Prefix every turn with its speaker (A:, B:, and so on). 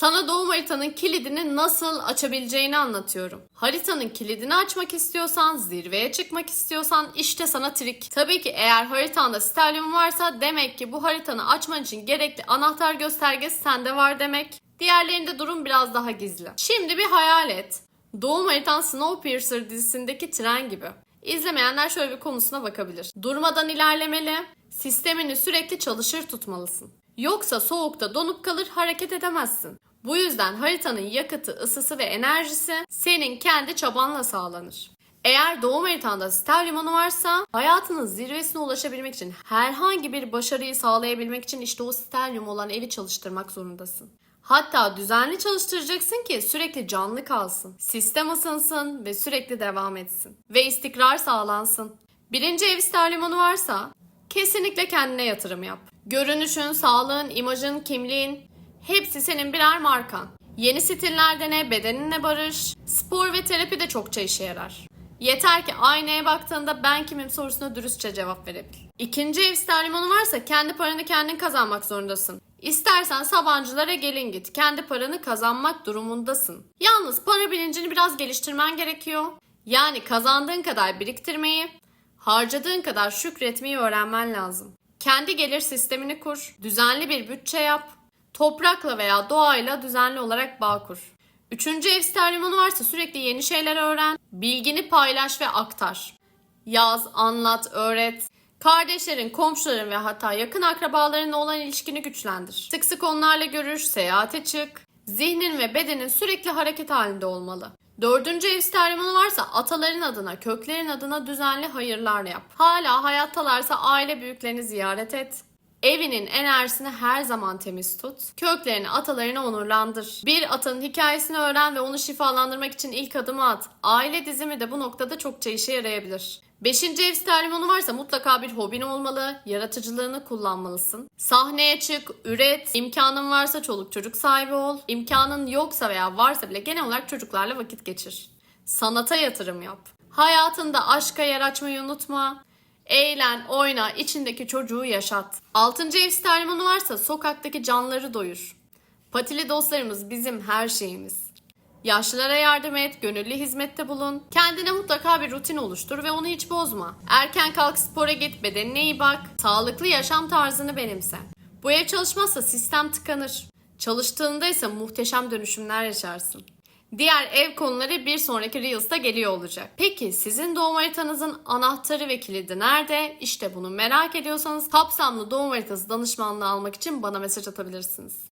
A: Sana doğum haritanın kilidini nasıl açabileceğini anlatıyorum. Haritanın kilidini açmak istiyorsan, zirveye çıkmak istiyorsan işte sana trik. Tabii ki eğer haritanda sterlium varsa demek ki bu haritanı açman için gerekli anahtar göstergesi sende var demek. Diğerlerinde durum biraz daha gizli. Şimdi bir hayal et. Doğum haritan Snowpiercer dizisindeki tren gibi. İzlemeyenler şöyle bir konusuna bakabilir. Durmadan ilerlemeli, sistemini sürekli çalışır tutmalısın. Yoksa soğukta donup kalır hareket edemezsin. Bu yüzden haritanın yakıtı, ısısı ve enerjisi senin kendi çabanla sağlanır. Eğer doğum haritanda ster limonu varsa hayatının zirvesine ulaşabilmek için herhangi bir başarıyı sağlayabilmek için işte o sterlium olan evi çalıştırmak zorundasın. Hatta düzenli çalıştıracaksın ki sürekli canlı kalsın. Sistem ısınsın ve sürekli devam etsin. Ve istikrar sağlansın. Birinci ev ster limonu varsa kesinlikle kendine yatırım yap. Görünüşün, sağlığın, imajın, kimliğin hepsi senin birer markan. Yeni stiller dene, bedeninle barış. Spor ve terapi de çokça işe yarar. Yeter ki aynaya baktığında ben kimim sorusuna dürüstçe cevap verebil. İkinci ev ster limonu varsa kendi paranı kendin kazanmak zorundasın. İstersen Sabancılara gelin git. Kendi paranı kazanmak durumundasın. Yalnız para bilincini biraz geliştirmen gerekiyor. Yani kazandığın kadar biriktirmeyi, harcadığın kadar şükretmeyi öğrenmen lazım. Kendi gelir sistemini kur, düzenli bir bütçe yap, toprakla veya doğayla düzenli olarak bağ kur. Üçüncü ev ster limonu varsa sürekli yeni şeyler öğren, bilgini paylaş ve aktar. Yaz, anlat, öğret. Kardeşlerin, komşuların ve hatta yakın akrabalarınla olan ilişkini güçlendir. Sık sık onlarla görüş, seyahate çık. Zihnin ve bedenin sürekli hareket halinde olmalı. Dördüncü ev sterlimonu varsa ataların adına, köklerin adına düzenli hayırlar yap. Hala hayattalarsa aile büyüklerini ziyaret et. Evinin enerjisini her zaman temiz tut. Köklerini, atalarını onurlandır. Bir atanın hikayesini öğren ve onu şifalandırmak için ilk adımı at. Aile dizimi de bu noktada çokça işe yarayabilir. Beşinci ev sterlimonu varsa mutlaka bir hobin olmalı, yaratıcılığını kullanmalısın. Sahneye çık, üret, imkanın varsa çoluk çocuk sahibi ol. İmkanın yoksa veya varsa bile genel olarak çocuklarla vakit geçir. Sanata yatırım yap. Hayatında aşka yer açmayı unutma. Eğlen, oyna, içindeki çocuğu yaşat. Altıncı ev sterlimonu varsa sokaktaki canları doyur. Patili dostlarımız bizim her şeyimiz. Yaşlılara yardım et, gönüllü hizmette bulun. Kendine mutlaka bir rutin oluştur ve onu hiç bozma. Erken kalk spora git, bedenine iyi bak. Sağlıklı yaşam tarzını benimse. Bu ev çalışmazsa sistem tıkanır. Çalıştığında ise muhteşem dönüşümler yaşarsın. Diğer ev konuları bir sonraki Reels'ta geliyor olacak. Peki sizin doğum haritanızın anahtarı ve kilidi nerede? İşte bunu merak ediyorsanız kapsamlı doğum haritası danışmanlığı almak için bana mesaj atabilirsiniz.